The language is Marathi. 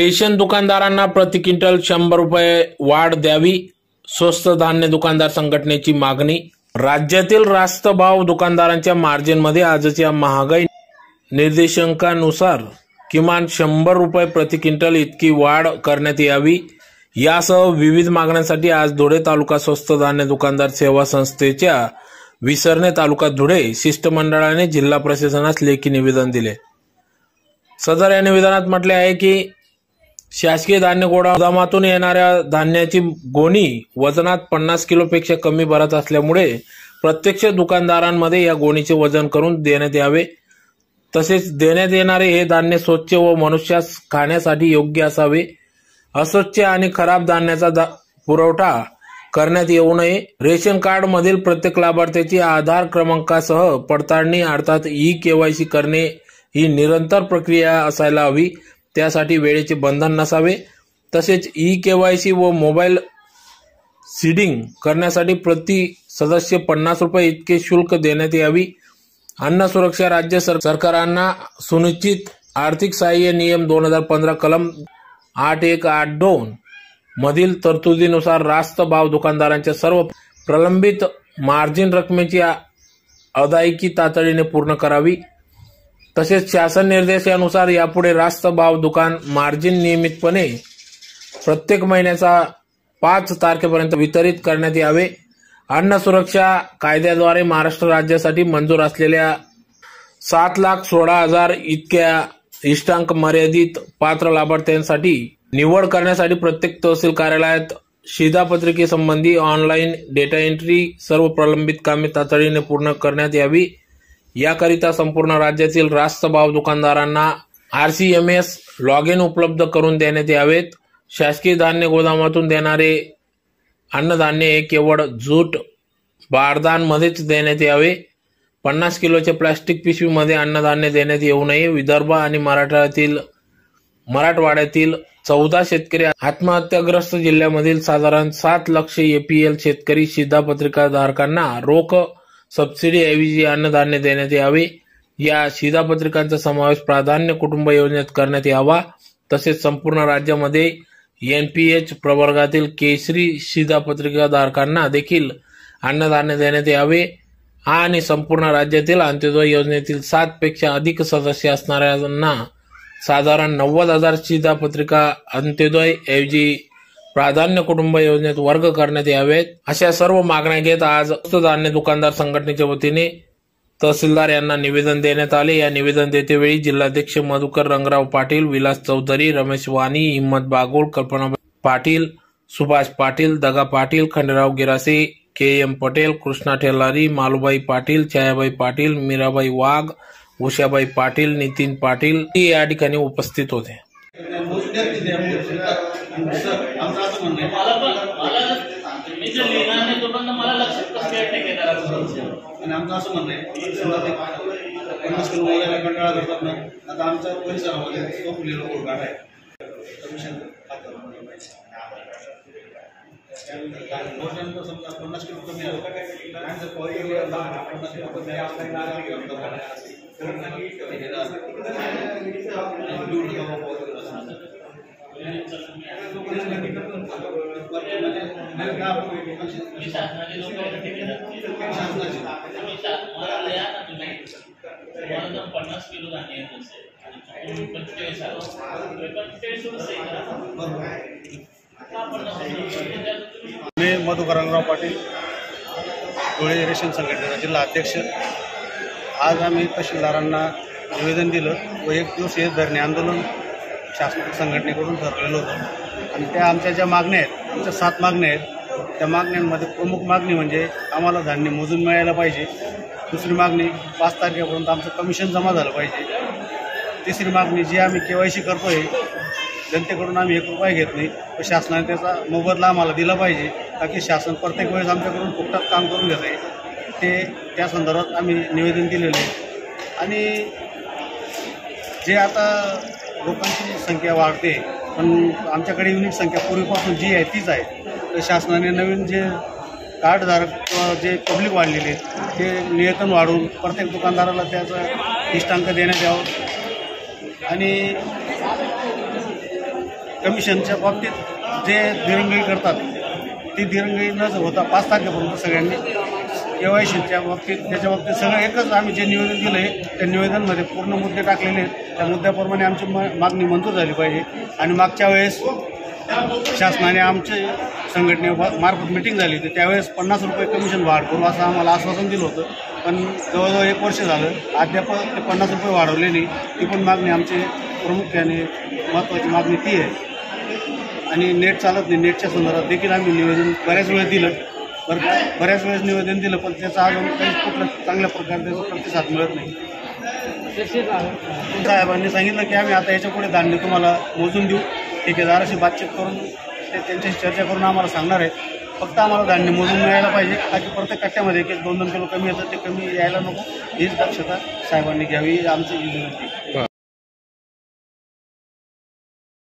रेशन दुकानदारांना प्रति क्विंटल शंभर रुपये वाढ द्यावी स्वस्त धान्य दुकानदार संघटनेची मागणी. राज्यातील रास्त भाव दुकानदारांच्या मार्जिनमध्ये आजच्या महागाई निर्देशांकानुसार किमान शंभर रुपये प्रति क्विंटल इतकी वाढ करण्यात यावी. यासह विविध मागण्यांसाठी आज धुळे तालुका स्वस्त धान्य दुकानदार सेवा संस्थेच्या विसरणे तालुका धुळे शिष्टमंडळाने जिल्हा प्रशासनास लेखी निवेदन दिले. सदर या निवेदनात म्हटले आहे की शासकीय धान्य गोदामातून येणाऱ्या धान्याची गोणी वजनात पन्नास किलोपेक्षा कमी भरत असल्यामुळे प्रत्यक्ष दुकानदारांमध्ये या गोणीचे वजन करून देण्यात यावे. तसेच देण्यात येणारे हे धान्य स्वच्छ व मनुष्यास खाण्यासाठी योग्य असावे. अस्वच्छ आणि खराब धान्याचा दा- पुरवठा करण्यात येऊ नये. रेशन कार्ड मधील प्रत्येक लाभार्थ्याची आधार क्रमांकासह पडताळणी अर्थात ई केवायसी करणे ही निरंतर प्रक्रिया असायला हवी. त्यासाठी वेळेचे बंधन नसावे. तसेच ई के वाय सी व मोबाईल सीडिंग करण्यासाठी प्रति सदस्य पन्नास रुपये इतके शुल्क देण्यात यावी. अन्न सुरक्षा राज्य सर- सरकारांना सुनिश्चित आर्थिक सहाय्य नियम दोन हजार पंधरा कलम आठ एक आठ दोन मधील तरतुदीनुसार रास्त भाव दुकानदारांच्या सर्व प्रलंबित मार्जिन रकमेची अदायकी तातडीने पूर्ण करावी. तसेच शासन निर्देशानुसार यापुढे रास्त भाव दुकान मार्जिन नियमितपणे प्रत्येक महिन्याचा पाच तारखेपर्यंत वितरित करण्यात यावे. अन्न सुरक्षा कायद्याद्वारे महाराष्ट्र राज्यासाठी मंजूर असलेल्या सात लाख सोळा हजार इतक्या इष्टांक मर्यादित पात्र लाभार्थ्यांसाठी निवड करण्यासाठी प्रत्येक तहसील कार्यालयात शिधापत्रिकेसंबंधी ऑनलाईन डेटा एंट्री सर्व प्रलंबित कामे तातडीने पूर्ण करण्यात यावी. याकरिता संपूर्ण राज्यातील रास्त भाव दुकानदारांना एस लॉग इन उपलब्ध करून देण्यात यावेत. शासकीय धान्य गोदामातून देणारे अन्नधान्य हे केवळ जूट बारदानमध्येच देण्यात यावे. पन्नास किलोच्या प्लास्टिक पिशवीमध्ये अन्नधान्य देण्यात येऊ नये. विदर्भ आणि मराठवाड्यातील मराठवाड्यातील चौदा शेतकरी आत्महत्याग्रस्त जिल्ह्यामधील साधारण सात लक्ष एपीएल शेतकरी शिधापत्रिकाधारकांना रोख सबसिडीऐवजी अन्नधान्य देण्यात यावे. या शिधापत्रिकांचा समावेश प्राधान्य कुटुंब योजनेत करण्यात यावा. तसेच संपूर्ण राज्यामध्ये यन पी एच प्रवर्गातील केसरी शिधापत्रिकाधारकांना देखील अन्नधान्य देण्यात यावे आणि संपूर्ण राज्यातील अंत्योदय योजनेतील सात पेक्षा अधिक सदस्य असणाऱ्यांना साधारण नव्वद हजार शिधापत्रिका अंत्योदय ऐवजी प्राधान्य कुटुंब योजनेत वर्ग करण्यात यावेत अशा सर्व मागण्या घेत आज धान्य दुकानदार संघटनेच्या वतीने तहसीलदार यांना निवेदन देण्यात आले. या निवेदन देतेवेळी जिल्हाध्यक्ष मधुकर रंगराव पाटील विलास चौधरी रमेश वाणी हिम्मत बागुळ कल्पना पाटील सुभाष पाटील दगा पाटील खंडेराव गिरासे के एम पटेल कृष्णा ठेलारी मालूबाई पाटील छायाबाई पाटील मीराबाई वाघ उषाबाई पाटील नितीन पाटील या ठिकाणी उपस्थित होते. असं म्हणणं आहे मला पण मला मी जर लिहिणार नाही तोपर्यंत मला लक्षात कसं काय ठेकेदार आणि आमचं असं म्हणणं आहे की पन्नास किलो यायला कंटाळा करतात ना आता आमच्या परिसरामध्ये तो फुलेला कोळघाट आहे कमिशन समजा पन्नास किलो कमी पन्नास किलो कमी वगैरे असं. पन्नास किलो धान्य येत असेल पंचेचाळीस मी मधुकरणराव पाटील धुळे रेशन संघटनेचा जिल्हा अध्यक्ष. आज आम्ही तहसीलदारांना निवेदन दिलं व एक दिवसीय धरणे आंदोलन शासन संघटनेकडून ठरलेलं होतं. आणि त्या आमच्या ज्या मागण्या आहेत आमच्या सात मागण्या आहेत त्या मागण्यांमध्ये प्रमुख मागणी म्हणजे आम्हाला धान्य मोजून मिळायला पाहिजे. दुसरी मागणी पाच तारखेपर्यंत आमचं कमिशन जमा झालं पाहिजे. तिसरी मागणी जी आम्ही के वाय सी करतोय जनतेकडून आम्ही एक रुपया घेत नाही. व शासनाने त्याचा मोबदला आम्हाला दिला पाहिजे. ताकी शासन प्रत्येक वेळेस आमच्याकडून फुकटात काम करून घेत आहे. ते त्या संदर्भात आम्ही निवेदन दिलेलं आहे. आणि जे आता लोकांची संख्या वाढते पण आमच्याकडे युनिट संख्या पूर्वीपासून जी आहे तीच आहे. तर शासनाने नवीन जे कार्डधारक जे पब्लिक वाढलेले ते नियतन वाढवून प्रत्येक दुकानदाराला त्याचा इष्टांक देण्यात यावं. आणि कमिशनच्या बाबतीत जे दिरंगाई करतात ती दिरंगाई न होता पाच तारखेपर्यंत सगळ्यांनी. केवायसीच्या बाबतीत त्याच्या बाबतीत सगळं एकच आम्ही जे निवेदन दिलं आहे त्या निवेदनमध्ये पूर्ण मुद्दे टाकलेले आहेत. त्या मुद्द्याप्रमाणे आमची म मागणी मंजूर झाली पाहिजे. आणि मागच्या वेळेस शासनाने आमचे संघटने मार्फत मिटिंग झाली होती. त्यावेळेस पन्नास रुपये कमिशन वाढ करू असं आम्हाला आश्वासन दिलं होतं. पण जवळजवळ एक वर्ष झालं अद्याप ते पन्नास रुपये वाढवले नाही. ती पण मागणी आमची प्रामुख्याने महत्त्वाची मागणी ती आहे. आणि नेट चालत नाही. नेटच्या संदर्भात देखील आम्ही निवेदन बऱ्याच वेळेस दिलं. बरं बऱ्याच वेळेस निवेदन दिलं पण त्याचा अजून काही कुठला चांगल्या प्रकारे त्याचा प्रतिसाद मिळत नाही. साहेबांनी सांगितलं की आम्ही आता याच्यापुढे धान्य तुम्हाला मोजून देऊ. ठेकेदाराशी बातचीत करून ते त्यांच्याशी चर्चा करून आम्हाला सांगणार आहे फक्त आम्हाला धान्य मोजून मिळायला पाहिजे. बाकी प्रत्येक कट्ट्यामध्ये एक एक दोन दोन किलो कमी येतं ते कमी यायला नको. हीच दक्षता साहेबांनी घ्यावी ही आमची विनंती